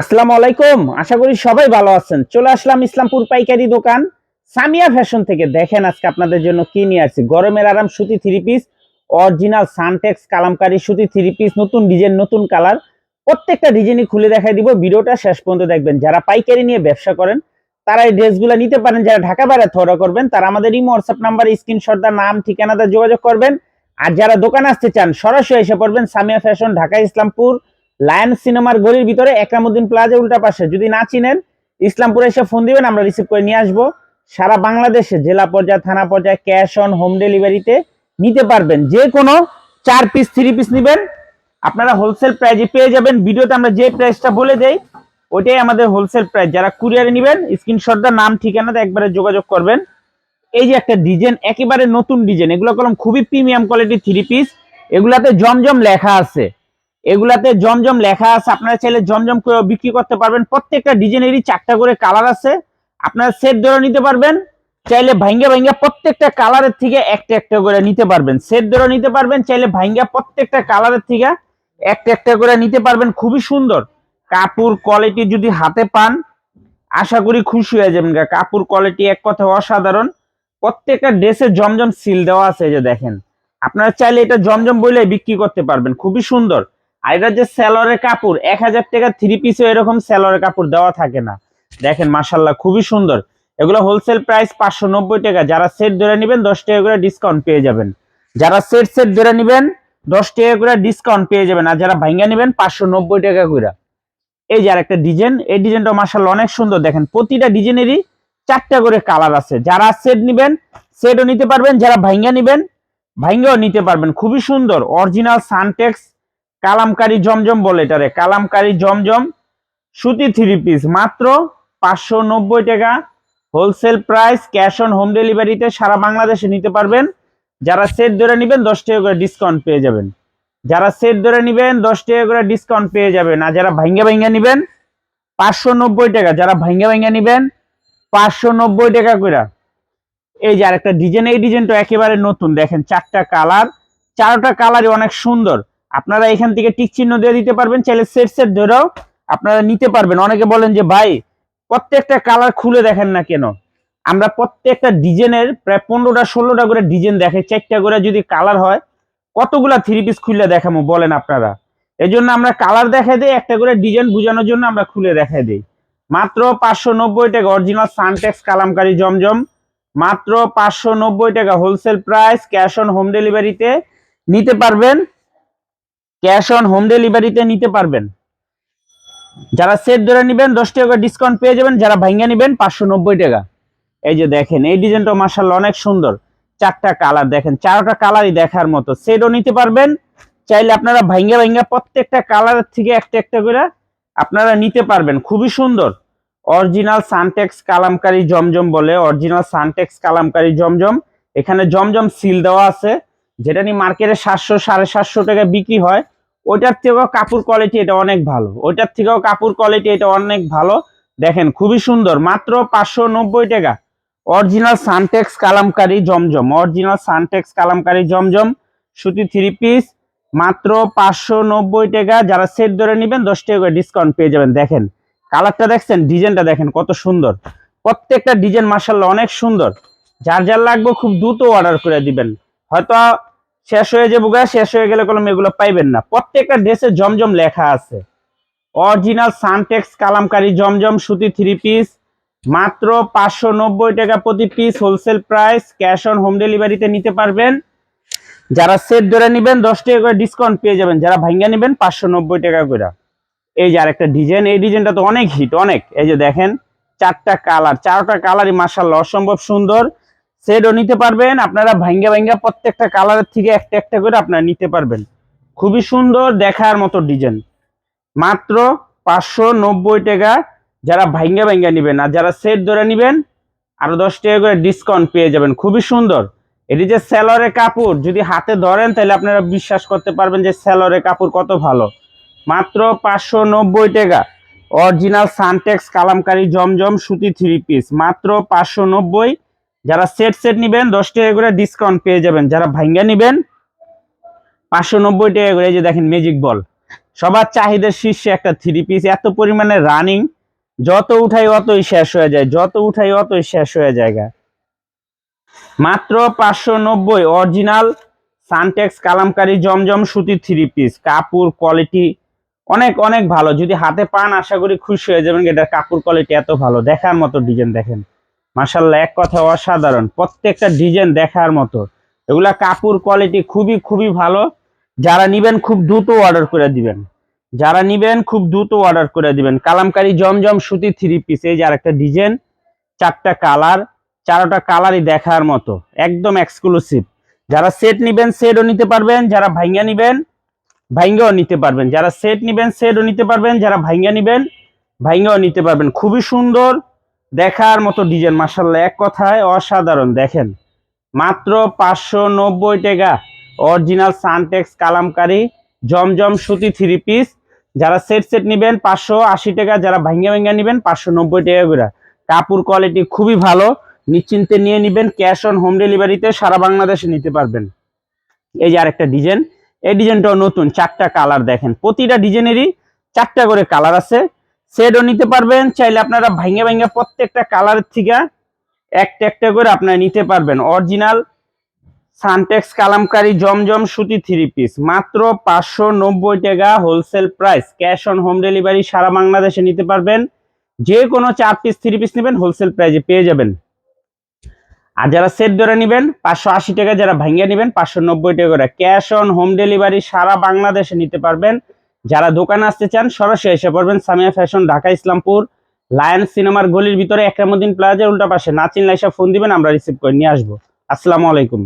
আসসালামু আলাইকুম। আশা করি সবাই ভালো আছেন। চলে আসলাম ইসলামপুর পাইকারি দোকান। সামিয়া ফ্যাশন থেকে দেখেন আজকে আপনাদের জন্য কি নিয়ে আসছি। গরমের আরাম সুতি three piece original Suntex Kalamkari সুতি থ্রি পিস নতুন ডিজাইন নতুন কালার প্রত্যেকটা ডিজাইনই খুলে দেখাই দিব। ভিডিওটা শেষ পর্যন্ত দেখবেন। যারা পাইকারি নিয়ে ব্যবসা করেন, তারা এই ড্রেসগুলো নিতে পারেন। যারা ঢাকা বাইরে থরা করবেন, তারা আমাদের ইমো হোয়াটসঅ্যাপ নাম্বার স্ক্রিনশটটা নাম ঠিকানাটা যোগাযোগ করবেন। আর যারা দোকানে আসতে চান, সরাসরি এসে পড়বেন সামিয়া ফ্যাশন, ঢাকা, ইসলামপুর। লায়ন সিনেমার গলির ভিতরে একরামুদ্দিন প্লাজা উল্টা পাশে। যদি না চিনেন, ইসলামপুরে এসে ফোন দিবেন, আমরা রিসিভ করে নিয়ে আসব। সারা বাংলাদেশে জেলা পর্যায়ে, থানা পর্যায়ে, ক্যাশ অন হোম ডেলিভারিতে নিতে পারবেন। যে কোনো চার পিস থ্রি পিস নেবেন। আপনারা হোলসেল প্রাইজে পেয়ে যাবেন। ভিডিওতে আমরা যে প্রাইসটা বলে দেই, ওইটাই আমাদের হোলসেল প্রাইস যারা কুরিয়ারে নেবেন স্ক্রিনশটটা নাম, ঠিকানাতে একবারে যোগাযোগ করবেন। এই যে একটা ডিজাইন একেবারে নতুন ডিজাইন এগুলো কলম খুবই প্রিমিয়াম কোয়ালিটি থ্রি পিস এগুলাতে জমজম লেখা আছে। এগুলাতে জমজম লেখা আছে। আপনারা চাইলে জমজম করে বিক্রি করতে পারবেন। প্রত্যেকটা ডিজাইনেরই চারটা করে কালার আছে। আপনারা সেট ধরে নিতে পারবেন। চাইলে ভাঙ্গা ভাঙ্গা প্রত্যেকটা কালারের থেকে একটা একটা করে নিতে পারবেন। সেট ধরে নিতে পারবেন, চাইলে ভাঙ্গা প্রত্যেকটা কালারের থেকে একটা একটা করে নিতে পারবেন। খুবই সুন্দর। কাপড় কোয়ালিটি যদি হাতে পান, আশা করি খুশি হয়ে যাবেন। কাপড় কোয়ালিটি এক কথা অসাধারণ। প্রত্যেকটা ড্রেসে জমজম সিল দেওয়া আছে যে দেখেন। আপনারা চাইলে এটা জমজম বলে বিক্রি করতে পারবেন। খুবই সুন্দর। আর যে স্যালোয়ারের কাপড়। এক হাজার টাকা থ্রি পিসে এরকম স্যালোয়ারের কাপড় দেওয়া থাকে না। দেখেন মাসাল্লাহ খুবই সুন্দর। এগুলো হোলসেল প্রাইস পাঁচশো নব্বই টাকা। যারা সেট ধরে নেবেন, দশ টাকা করে ডিসকাউন্ট পেয়ে যাবেন। যারা সেট সেট ধরে নেবেন, দশ টাকা করে ডিসকাউন্ট পেয়ে যাবেন। আর যারা ভাঙ্গা নেবেন, পাঁচশো নব্বই টাকা করে। এই যে আরেকটা ডিজাইন এই ডিজাইনটা মাসাল্লাহ অনেক সুন্দর। দেখেন, প্রতিটা ডিজাইনেরই চারটা করে কালার আছে। যারা সেট নেবেন সেটও নিতে পারবেন। যারা ভাঙ্গা নেবেন, ভাঙ্গাও নিতে পারবেন। খুবই সুন্দর। অরিজিনাল সানটেক্স কালামকারী জমজম বলে এটারে কালামকারী জমজম, সুতি থ্রি পিস মাত্র পাঁচশো নব্বই টাকা। Wholesale price cash on home ডেলিভারিতে সারা বাংলাদেশে নিতে পারবেন। যারা সেট ধরে নেবেন, দশ টাকা করে ডিসকাউন্ট পেয়ে যাবেন। যারা সেট ধরে নেবেন, দশ টাকা করে ডিসকাউন্ট পেয়ে যাবেন। আর যারা ভাঙ্গা ভাঙ্গা নেবেন, পাঁচশো নব্বই টাকা। যারা ভাঙ্গা ভাঙ্গা নেবেন, পাঁচশো নব্বই টাকা করে। এই যে আরেকটা ডিজাইন এই ডিজাইনটা একেবারে নতুন। দেখেন, চারটা কালার চারটা কালারই অনেক সুন্দর। আপনারা এখান থেকে টিক চিহ্ন দিয়ে দিতে পারবেন, চাইলে সেট সেট ধরেও আপনারা নিতে পারবেন। অনেকে বলেন যে, ভাই, প্রত্যেকটা কালার খুলে দেখেন না কেন? আমরা প্রত্যেকটা ডিজাইনের প্রায় পনেরোটা, ষোলোটা করে ডিজাইন দেখে চারটা করে যদি কালার হয়, কতগুলা থ্রি পিস খুলে দেখাবো বলেন আপনারা। এই জন্য আমরা কালার দেখাই দিই, একটা করে ডিজাইন বোঝানোর জন্য আমরা খুলে দেখাই দিই। মাত্র পাঁচশো নব্বই টাকা অরিজিনাল সানটেক্স কালামকারী জমজম মাত্র পাঁচশো নব্বই টাকা wholesale price cash on home ডেলিভারিতে নিতে পারবেন। ক্যাশ অন হোম ডেলিভারিতে নিতে পারবেন। যারা সেট ধরে নেবেন, দশ টাকা ডিসকাউন্ট পেয়ে যাবেন, যারা ভাঙ্গা নেবেন, পাঁচশো নব্বই টাকা। এই যে দেখেন, এই ডিজাইনটা মার্শাল অনেক সুন্দর। চারটা কালার দেখেন, চারটা কালারই দেখার মতো। সেটও নিতে পারবেন, চাইলে আপনারা ভাঙ্গা ভাঙ্গা প্রত্যেকটা কালারের থেকে একটা একটা করে আপনারা নিতে পারবেন। খুবই সুন্দর। অরিজিনাল সানটেক্স কালামকারী জমজম বলে, অরিজিনাল সানটেক্স কালামকারী জমজম। এখানে জমজম সিল দেওয়া আছে। যেটা নিয়ে মার্কেটে সাতশো, সাড়ে সাতশো টাকা বিক্রি হয়, ওইটার থেকেও কাপড় কোয়ালিটি এটা অনেক ভালো। ওইটার থেকেও কাপড় কোয়ালিটি এটা অনেক ভালো। দেখেন, খুবই সুন্দর। মাত্র পাঁচশো নব্বই টাকা। Original Suntex Kalamkari Zamzam. Original Suntex Kalamkari Zamzam. সুতি থ্রি পিস মাত্র পাঁচশো নব্বই টাকা। যারা সেট ধরে নেবেন, দশ টাকা করে ডিসকাউন্ট পেয়ে যাবেন। দেখেন কালারটা দেখছেন? ডিজাইনটা দেখেন, কত সুন্দর। প্রত্যেকটা ডিজাইন মার্শাল্লাহ অনেক সুন্দর। যার যার লাগবে, খুব দ্রুত অর্ডার করে দিবেন। হয়তো শেষ হয়ে যাব গা, শেষ হয়ে গেলে কলম এগুলো পাইবেন না। প্রত্যেকটা ড্রেসে জমজম লেখা আছে। অরিজিনাল সানটেক্স কালামকারী জমজম, সুতি থ্রি পিস মাত্র পাঁচশো নব্বই টাকা প্রতি piece wholesale price cash on home ডেলিভারিতে নিতে পারবেন। যারা সেট ধরে নেবেন, দশ টাকা করে ডিসকাউন্ট পেয়ে যাবেন। যারা ভাঙ্গা নেবেন, পাঁচশো নব্বই টাকা করে। এই যে আরেকটা ডিজাইন এই ডিজাইনটা তো অনেক হিট অনেক। এই যে দেখেন, চারটা কালার চারটা কালারই মার্শাল্লাহ অসম্ভব সুন্দর। সেটও নিতে পারবেন। আপনারা ভাঙ্গা ভাঙ্গা প্রত্যেকটা কালারের থেকে একটা একটা করে আপনারা নিতে পারবেন। খুবই সুন্দর দেখার মতো ডিজাইন মাত্র পাঁচশো নব্বই টাকা যারা ভাঙ্গা ভাঙ্গা নেবেন আর যারা সেট ধরে নেবেন, আরও দশ টাকা করে ডিসকাউন্ট পেয়ে যাবেন। খুবই সুন্দর। এটি যে স্যালোয়ারের কাপড়, যদি হাতে ধরেন তাহলে আপনারা বিশ্বাস করতে পারবেন যে স্যালোয়ারের কাপড় কত ভালো। মাত্র পাঁচশো নব্বই টাকা। অরিজিনাল সানটেক্স কালামকারী, জমজম সুতি থ্রি পিস মাত্র পাঁচশো নব্বই। যারা সেট সেট নেবেন, দশ টাকা করে ডিসকাউন্ট পেয়ে যাবেন। যারা ভাঙ্গা নেবেন, পাঁচশো নব্বই টাকা করে যে দেখেন ম্যাজিক বল সবার চাহিদার শীর্ষে একটা থ্রি পিস এত পরিমাণে রানিং যত উঠাই অতই শেষ হয়ে যায়, যত উঠাই অতই শেষ হয়ে যায় মাত্র পাঁচশো নব্বই অরিজিনাল সানটেক্স কালামকারী জমজম সুতির থ্রি পিস কাপড় কোয়ালিটি অনেক অনেক ভালো। যদি হাতে পান, আশা করি খুশি হয়ে যাবেন, এটার কাপড় কোয়ালিটি এত ভালো। দেখার মতো ডিজাইন দেখেন। মাসাল্লাহ এক কথা অসাধারণ। প্রত্যেকটা ডিজাইন দেখার মতো। এগুলা কাপড় কোয়ালিটি খুবই খুবই ভালো। যারা নিবেন খুব দ্রুত অর্ডার করে দিবেন। যারা নিবেন খুব দ্রুত অর্ডার করে দিবেন। কালামকারি জমজম সুতি থ্রি পিস এই যে আরেকটা ডিজাইন চারটা কালার চারোটা কালারই দেখার মতো। একদম এক্সক্লুসিভ যারা সেট নিবেন সেটও নিতে পারবেন। যারা ভাইঙ্গা নিবেন, ভাইঙ্গাও নিতে পারবেন। যারা সেট নিবেন সেটও নিতে পারবেন। যারা ভাইঙ্গা নিবেন, ভাইঙ্গাও নিতে পারবেন। খুবই সুন্দর। দেখার মতো ডিজাইন মাসাল্লাহ এক কথায় অসাধারণ, দেখেন। মাত্র পাঁচশো নব্বই টাকা। অরিজিনাল সানটেক্স কালামকারী, জমজম সুতি থ্রি পিস যারা সেট সেট নেবেন, পাঁচশো আশি টাকা। যারা ভাঙ্গা ভাঙ্গা নেবেন, পাঁচশো নব্বই টাকা করে। কাপড় কোয়ালিটি খুবই ভালো। নিশ্চিন্তে নিয়ে নেবেন ক্যাশ অন হোম ডেলিভারিতে সারা বাংলাদেশে নিতে পারবেন। এই যে আরেকটা ডিজাইন। এই ডিজাইনটাও নতুন, চারটা কালার দেখেন। প্রতিটা ডিজাইনেরই চারটা করে কালার আছে। সেটও নিতে পারবেন, চাইলে আপনারা ভাঙ্গা ভাঙে প্রত্যেকটা কালারের থেকে একটা একটা করে আপনারা নিতে পারবেন। অরিজিনাল সানটেক্স কালামকারি জমজম সুতি থ্রি পিস মাত্র পাঁচশো নব্বই টাকা wholesale price cash on home delivery সারা বাংলাদেশে নিতে পারবেন। যে কোনো চার পিস থ্রি পিস নেবেন হোলসেল প্রাইসে পেয়ে যাবেন। আর যারা সেট ধরে নেবেন, পাঁচশো আশি টাকা যারা ভাঙ্গিয়ে নেবেন, পাঁচশো নব্বই টাকা করে। ক্যাশ অন হোম ডেলিভারি সারা বাংলাদেশে নিতে পারবেন। যারা দোকানে আসতে চান, সরাসরি এসে পড়বেন সামিয়া ফ্যাশন, ঢাকা, ইসলামপুর, লায়ন সিনেমার গলির ভিতরে, একরামুদ্দিন প্লাজার উল্টা পাশে। না চিনলে এসে ফোন দিবেন, আমরা রিসিভ করে নিয়ে আসব। আসসালামু আলাইকুম।